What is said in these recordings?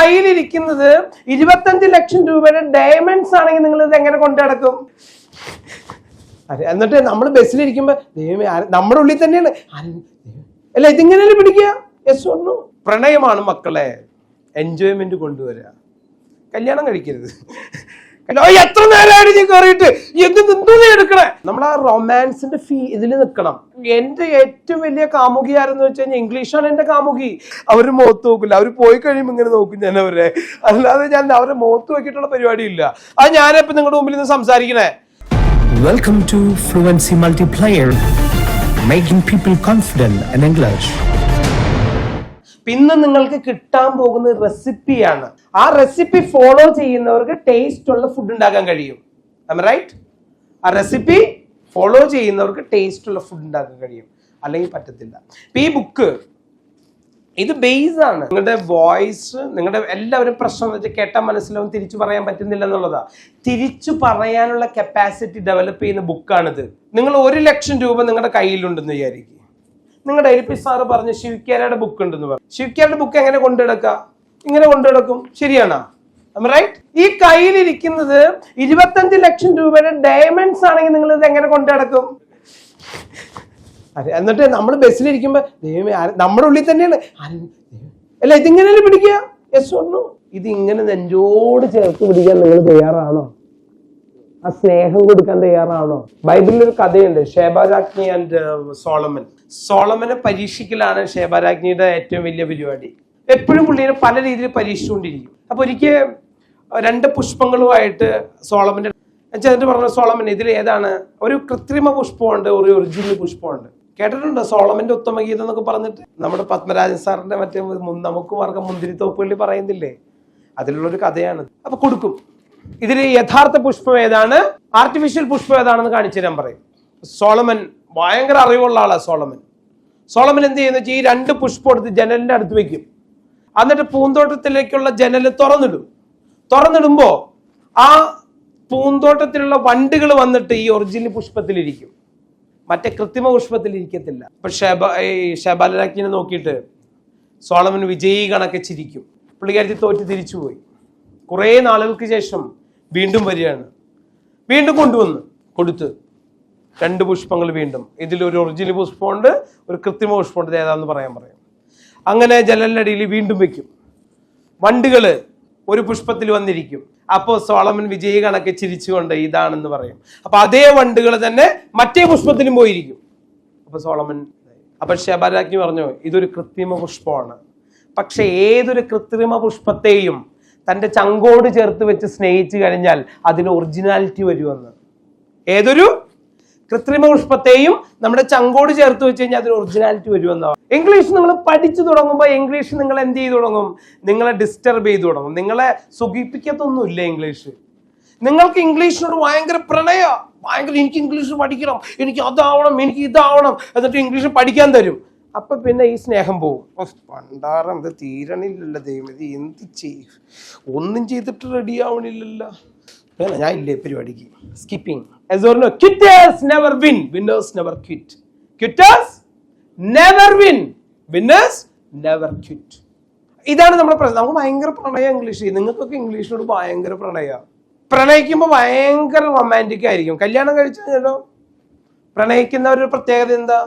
കയ്യിലിരിക്കുന്നത് ഇരുപത്തഞ്ച് ലക്ഷം രൂപയുടെ ഡയമണ്ട്സ് ആണെങ്കിൽ നിങ്ങൾ ഇത് എങ്ങനെ കൊണ്ടു നടക്കും? എന്നിട്ട് നമ്മൾ ബസ്സിലിരിക്കുമ്പോ ദൈവമേ നമ്മുടെ ഉള്ളിൽ തന്നെയാണ്. അല്ല ഇതിങ്ങനെയല്ലേ പിടിക്കുക? യെസ് ഒന്നു പ്രണയമാണ് മക്കളെ എൻജോയ്മെന്റ് കൊണ്ടുവരിക. കല്യാണം കഴിക്കരുത്. എത്ര നേരമായിട്ട് നീ കയറിയിട്ട്? എന്ത് നിന്നു നീ എടുക്കണേ? നമ്മൾ ആ റൊമാൻസിന്റെ ഫീ ഇതിൽ നിൽക്കണം. എന്റെ ഏറ്റവും വലിയ കാമുകി ആരെന്ന് വെച്ച് കഴിഞ്ഞാൽ ഇംഗ്ലീഷാണ് എന്റെ കാമുകി. അവർ മുഖത്ത് നോക്കില്ല. അവർ പോയി കഴിയുമ്പോൾ ഇങ്ങനെ നോക്കും ഞാൻ അവരെ. അല്ലാതെ ഞാൻ അവരെ മുഖത്ത് നോക്കിയിട്ടുള്ള പരിപാടിയില്ല. അത് ഞാനിപ്പോ നിങ്ങളുടെ മുമ്പിൽ നിന്ന് സംസാരിക്കണേ. Welcome to fluency multiplier making people confident in English. പിന്നെ നിങ്ങൾക്ക് കിട്ടാൻ പോകുന്ന റെസിപ്പിയാണ് ആ റെസിപ്പി ഫോളോ ചെയ്യുന്നവർക്ക് ടേസ്റ്റ് ഉള്ള ഫുഡ് ഉണ്ടാക്കാൻ കഴിയും. റൈറ്റ് ആ റെസിപ്പി ഫോളോ ചെയ്യുന്നവർക്ക് ടേസ്റ്റ് ഉള്ള ഫുഡ് ഉണ്ടാക്കാൻ കഴിയും. അല്ലെങ്കിൽ പറ്റത്തില്ല. ഈ ബുക്ക് ഇത് ബേസ് ആണ്. നിങ്ങളുടെ വോയിസ് നിങ്ങളുടെ എല്ലാവരും പ്രശ്നം എന്ന് വെച്ചാൽ കേട്ടാൽ മനസ്സിലാവും തിരിച്ചു പറയാൻ പറ്റുന്നില്ല എന്നുള്ളതാ. തിരിച്ചു പറയാനുള്ള കപ്പാസിറ്റി ഡെവലപ്പ് ചെയ്യുന്ന ബുക്കാണിത് നിങ്ങൾ ഒരു ലക്ഷം രൂപ നിങ്ങളുടെ കയ്യിലുണ്ടെന്ന് വിചാരിക്കും. നിങ്ങളുടെ എൽ പി സാറ് പറഞ്ഞ ശിവക്യാരയുടെ ബുക്ക് ഉണ്ടെന്ന് പറഞ്ഞു ശിവിക്കാരുടെ ബുക്ക് എങ്ങനെ കൊണ്ടുനടക്കുക ഇങ്ങനെ കൊണ്ടുനടക്കും ശരിയാണോ? റൈറ്റ് ഈ കയ്യിലിരിക്കുന്നത് ഇരുപത്തഞ്ച് ലക്ഷം രൂപയുടെ ഡയമണ്ട്സ് ആണെങ്കിൽ നിങ്ങൾ ഇത് എങ്ങനെ കൊണ്ടുനടക്കും അതെ എന്നിട്ട് നമ്മൾ ബസ്സിലിരിക്കുമ്പോ ദൈവമേ നമ്മുടെ ഉള്ളിൽ തന്നെയാണ്. അല്ല ഇതിങ്ങനെയല്ലേ പിടിക്കുക? യെസ് ഒന്നു ഇത് ഇങ്ങനെ നെഞ്ചോട് ചേർത്ത് പിടിക്കാൻ നിങ്ങൾ തയ്യാറാണോ? ആ സ്നേഹം കൊടുക്കാൻ തയ്യാറാണോ? ബൈബിളിൽ ഒരു കഥയുണ്ട് ഷേബാരാജ്ഞി ആൻഡ് സോളമൻ. സോളമനെ പരീക്ഷിക്കലാണ് ഷേബാരാജ്ഞിയുടെ ഏറ്റവും വലിയ പരിപാടി. എപ്പോഴും പുള്ളിനെ പല രീതിയിൽ പരീക്ഷിച്ചുകൊണ്ടിരിക്കും. അപ്പൊ ഒരിക്കൽ രണ്ട് പുഷ്പങ്ങളുമായിട്ട് സോളമന്റെ എന്നിട്ട് പറഞ്ഞ സോളമൻ ഇതിൽ ഏതാണ്? ഒരു കൃത്രിമ പുഷ്പമുണ്ട് ഒരു ഒറിജിനൽ പുഷ്പമുണ്ട്. കേട്ടിട്ടുണ്ടോ സോളമന്റെ ഉത്തമഗീതം എന്നൊക്കെ പറഞ്ഞിട്ട്? നമ്മുടെ പത്മരാജൻ സാറിന്റെ മറ്റേ നമുക്ക് മാർഗം മുന്തിരിത്തോപ്പുകളിൽ പറയുന്നില്ലേ? അതിലുള്ളൊരു കഥയാണ്. അപ്പൊ കൊടുക്കും. ഇതിൽ യഥാർത്ഥ പുഷ്പം ഏതാണ്? ആർട്ടിഫിഷ്യൽ പുഷ്പം ഏതാണെന്ന് കാണിച്ചു തരാൻ പറയും. സോളമൻ ഭയങ്കര അറിവുള്ള ആളാണ് സോളമൻ. സോളമൻ എന്ത് ചെയ്യുന്ന? വെച്ചാൽ ഈ രണ്ട് പുഷ്പം എടുത്ത് ജനലിന്റെ അടുത്ത് വെക്കും. എന്നിട്ട് പൂന്തോട്ടത്തിലേക്കുള്ള ജനൽ തുറന്നിടും. തുറന്നിടുമ്പോൾ ആ പൂന്തോട്ടത്തിലുള്ള വണ്ടുകൾ വന്നിട്ട് ഈ ഒറിജിനൽ പുഷ്പത്തിലിരിക്കും. മറ്റേ കൃത്രിമ പുഷ്പത്തിൽ അപ്പൊ ഷബ ഈ ഷബാലരാജ്ഞിനെ നോക്കിയിട്ട് സോളമൻ വിജയി കണക്കെ ചിരിക്കും പുള്ളിക്കാരത്തി തോറ്റ് തിരിച്ചുപോയി. കുറേ നാളുകൾക്ക് ശേഷം വീണ്ടും വരികയാണ്. വീണ്ടും കൊണ്ടുവന്ന് കൊടുത്ത് രണ്ട് പുഷ്പങ്ങൾ വീണ്ടും. ഇതിൽ ഒരു ഒറിജിനൽ പുഷ്പമുണ്ട് ഒരു കൃത്രിമ പുഷ്പമുണ്ട് ഏതാന്ന് പറയാൻ പറയാം. അങ്ങനെ ജലലടിയിൽ വീണ്ടും വെക്കും. വണ്ടികൾ ഒരു പുഷ്പത്തിൽ വന്നിരിക്കും. അപ്പോൾ സോളമൻ വിജയി കണക്കെ ചിരിച്ചുകൊണ്ട് ഇതാണെന്ന് പറയും. അപ്പൊ അതേ വണ്ടുകൾ തന്നെ മറ്റേ പുഷ്പത്തിലും പോയിരിക്കും. അപ്പൊ സോളമൻ അപ്പൊ ശബരാജ്ഞി പറഞ്ഞു ഇതൊരു കൃത്രിമ പുഷ്പമാണ്. പക്ഷെ ഏതൊരു കൃത്രിമ പുഷ്പത്തെയും തന്റെ ചങ്കോട് ചേർത്ത് വെച്ച് സ്നേഹിച്ചു കഴിഞ്ഞാൽ അതിന് ഒറിജിനാലിറ്റി വരുമെന്ന്. ഏതൊരു കൃത്രിമ പുഷ്പത്തെയും നമ്മുടെ ചങ്കോട് ചേർത്ത് വെച്ച് കഴിഞ്ഞാൽ അതിന് ഒറിജിനാലിറ്റി വരുമെന്നാണ് ഇംഗ്ലീഷ് നിങ്ങൾ പഠിച്ചു തുടങ്ങുമ്പോൾ ഇംഗ്ലീഷ് നിങ്ങൾ എന്ത് ചെയ്തു തുടങ്ങും? നിങ്ങളെ ഡിസ്റ്റർബ് ചെയ്തു തുടങ്ങും. നിങ്ങളെ സുഖിപ്പിക്കത്തൊന്നുമില്ല ഇംഗ്ലീഷ്. നിങ്ങൾക്ക് ഇംഗ്ലീഷിനോട് ഭയങ്കര പ്രണയ. ഭയങ്കര എനിക്ക് ഇംഗ്ലീഷ് പഠിക്കണം. എനിക്ക് അതാവണം എനിക്ക് ഇതാവണം. എന്നിട്ട് ഇംഗ്ലീഷ് പഠിക്കാൻ തരും. അപ്പൊ പിന്നെ ഈ സ്നേഹം പോവും. പണ്ടാറം ഇത് തീരണില്ലല്ലോ ദൈവമതി എന്ത് ചെയ്യും? ഒന്നും ചെയ്തിട്ട് റെഡി ആവണില്ലല്ലോ. വേണം ഞാൻ ഇല്ലേ പരിപാടിക്ക്. Skipping quitters never win winners never quit quitters never win winners never quit ഇതാണ് നമ്മുടെ പ്രശ്നം നമുക്ക് ഭയങ്കര പ്രണയ ഇംഗ്ലീഷ്. നിങ്ങൾക്കൊക്കെ ഇംഗ്ലീഷിനോട് ഭയങ്കര പ്രണയ. പ്രണയിക്കുമ്പോൾ ഭയങ്കര റൊമാന്റിക് ആയിരിക്കും. കല്യാണം കഴിച്ചു കഴിഞ്ഞാലോ പ്രണയിക്കുന്നവരുടെ പ്രത്യേകത എന്താ?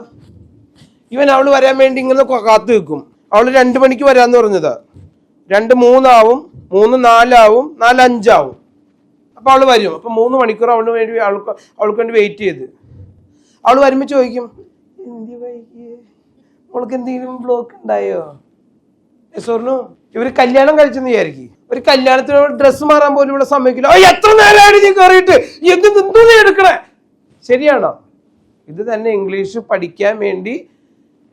ഇവൻ അവൾ വരാൻ വേണ്ടി ഇങ്ങനെ കാത്തു നിൽക്കും. അവൾ രണ്ട് മണിക്ക് വരാന്ന് പറഞ്ഞതാ. രണ്ട് മൂന്നാവും മൂന്ന് നാലാവും നാല് അഞ്ചാവും. അപ്പൊ അവൾ വരും. അപ്പൊ മൂന്ന് മണിക്കൂർ അവൾ വേണ്ടി അവൾക്ക് അവൾക്ക് വേണ്ടി വെയിറ്റ് ചെയ്ത്. അവൾ വരുമ്പോ ചോദിക്കും എന്തി വൈകി അവൾക്ക് എന്തെങ്കിലും ബ്ലോക്ക് ഉണ്ടായോ? യെസോറിനു ഇവർ കല്യാണം കഴിച്ചെന്ന് വിചാരിക്കും. ഒരു കല്യാണത്തിന് ഡ്രസ്സ് മാറാൻ പോലും ഇവിടെ സമ്മതിക്കില്ല. ഓ എത്ര നേരമായിട്ട് നീ കയറിയിട്ട് എന്ത് നീ എടുക്കണേ? ശരിയാണോ? ഇത് തന്നെ ഇംഗ്ലീഷ് പഠിക്കാൻ വേണ്ടി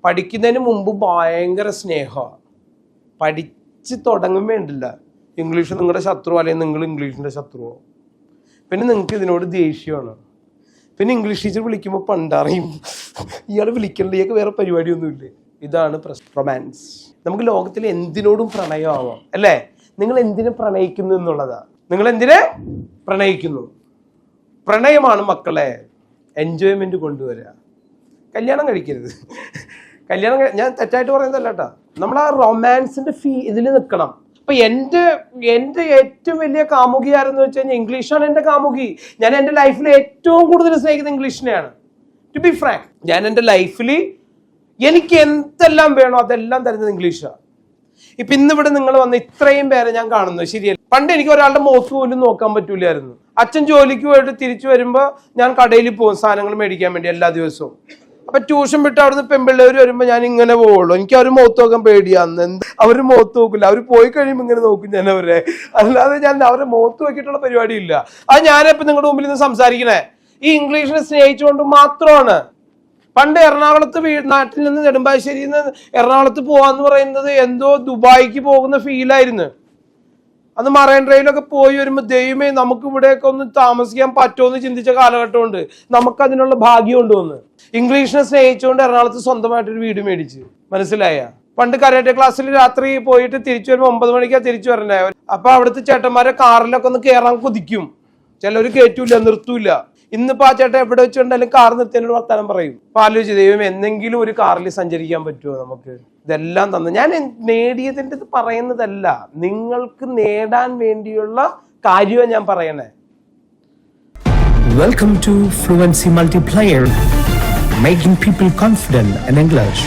പഠിക്കുന്നതിന് മുമ്പ് ഭയങ്കര സ്നേഹമാണ് പഠിച്ച് തുടങ്ങും വേണ്ടില്ല. ഇംഗ്ലീഷ് നിങ്ങളുടെ ശത്രു അല്ലെങ്കിൽ നിങ്ങൾ ഇംഗ്ലീഷിന്റെ ശത്രുവോ? പിന്നെ നിങ്ങൾക്ക് ഇതിനോട് ദേഷ്യമാണ്. പിന്നെ ഇംഗ്ലീഷ് ടീച്ചർ വിളിക്കുമ്പോൾ പണ്ടറിയും ഇയാൾ വിളിക്കേണ്ട ഇയാൾക്ക് വേറെ പരിപാടിയൊന്നുമില്ലേ? ഇതാണ് റൊമാൻസ്. നമുക്ക് ലോകത്തിൽ എന്തിനോടും പ്രണയമാവാം അല്ലേ? നിങ്ങൾ എന്തിനെ പ്രണയിക്കുന്നു എന്നുള്ളതാ. നിങ്ങൾ എന്തിനെ പ്രണയിക്കുന്നു? പ്രണയമാണ് മക്കളെ എൻജോയ്മെന്റ് കൊണ്ടുവരിക കല്യാണം കഴിക്കരുത്. കല്യാണം ഞാൻ തെറ്റായിട്ട് പറയുന്നതല്ല കേട്ടോ. നമ്മൾ ആ റൊമാൻസിന്റെ ഫീ ഇതിൽ നിൽക്കണം അപ്പൊ എന്റെ എന്റെ ഏറ്റവും വലിയ കാമുകി ആരെന്ന് വെച്ച് കഴിഞ്ഞാൽ ഇംഗ്ലീഷാണ് എന്റെ കാമുകി. ഞാൻ എന്റെ ലൈഫിൽ ഏറ്റവും കൂടുതൽ സ്നേഹിക്കുന്ന ഇംഗ്ലീഷിനെയാണ്. ടു ബി ഫ്രാങ്ക് ഞാൻ എന്റെ ലൈഫിൽ എനിക്ക് എന്തെല്ലാം വേണോ അതെല്ലാം തരുന്നത് ഇംഗ്ലീഷാണ് ഇപ്പൊ ഇന്നിവിടെ നിങ്ങൾ വന്ന് ഇത്രയും പേരെ ഞാൻ കാണുന്നു. ശരിയല്ല. പണ്ട് എനിക്ക് ഒരാളുടെ മോസ് പോലും നോക്കാൻ പറ്റൂലായിരുന്നു. അച്ഛൻ ജോലിക്ക് പോയിട്ട് തിരിച്ചു വരുമ്പോ ഞാൻ കടയിൽ പോകും സാധനങ്ങൾ മേടിക്കാൻ വേണ്ടി എല്ലാ ദിവസവും. അപ്പൊ ട്യൂഷൻ വിട്ട് അവിടുന്ന് പെമ്പിള്ളേര് വരുമ്പോ ഞാൻ ഇങ്ങനെ പോവുള്ളൂ എനിക്ക് അവർ മുഖത്ത് നോക്കാൻ പേടിയാന്ന് എന്ത് അവർ മുഖത്ത് നോക്കില്ല അവർ പോയി കഴിയുമ്പോൾ ഇങ്ങനെ നോക്കും ഞാൻ അവരെ അല്ലാതെ ഞാൻ അവരെ മുഖത്ത് നോക്കിയിട്ടുള്ള പരിപാടി ഇല്ല അത് ഞാനിപ്പോ നിങ്ങളുടെ മുമ്പിൽ നിന്ന് സംസാരിക്കണേ. ഈ ഇംഗ്ലീഷിനെ സ്നേഹിച്ചുകൊണ്ട് മാത്രമാണ്. പണ്ട് എറണാകുളത്ത് നാട്ടിൽ നിന്ന് നെടുമ്പാശ്ശേരിയിൽ നിന്ന് എറണാകുളത്ത് പോവാന്ന് പറയുന്നത് എന്തോ ദുബായിക്ക് പോകുന്ന ഫീലായിരുന്നു അന്ന് മറൈൻ ഡ്രൈവിലൊക്കെ പോയി വരുമ്പോൾ ദൈവമേ നമുക്ക് ഇവിടെയൊക്കെ ഒന്ന് താമസിക്കാൻ പറ്റുമെന്ന് ചിന്തിച്ച കാലഘട്ടമുണ്ട്. നമുക്ക് അതിനുള്ള ഭാഗ്യമുണ്ട് ഒന്ന്. ഇംഗ്ലീഷിനെ സ്നേഹിച്ചുകൊണ്ട് എറണാകുളത്ത് സ്വന്തമായിട്ടൊരു വീട് മേടിച്ച്. മനസ്സിലായ? പണ്ട് കരാട്ടെ ക്ലാസ്സിൽ രാത്രി പോയിട്ട് തിരിച്ചു വരുമ്പോൾ ഒമ്പത് മണിക്കാണ് തിരിച്ചു വരണേ അപ്പൊ അവിടുത്തെ ചേട്ടന്മാരെ കാറിലൊക്കെ ഒന്ന് കയറാൻ കുതിക്കും. ചിലർ കയറ്റൂല നിർത്തൂല ഇന്നിപ്പോ ആ ചേട്ടൻ എവിടെ വെച്ചുകൊണ്ടാലും കാർ നിർത്തിയതിനോട് വർത്താനം പറയും. അപ്പൊ ആലോചിച്ച് ദൈവം എന്തെങ്കിലും ഒരു കാറിൽ സഞ്ചരിക്കാൻ പറ്റുമോ നമുക്ക്? ഇതെല്ലാം തന്നു. ഞാൻ നേടിയതിന്റെ ഇത് പറയുന്നതല്ല. നിങ്ങൾക്ക് നേടാൻ വേണ്ടിയുള്ള കാര്യമാണ് ഞാൻ പറയണേ. Welcome to fluency Multiplayer, making people confident in English.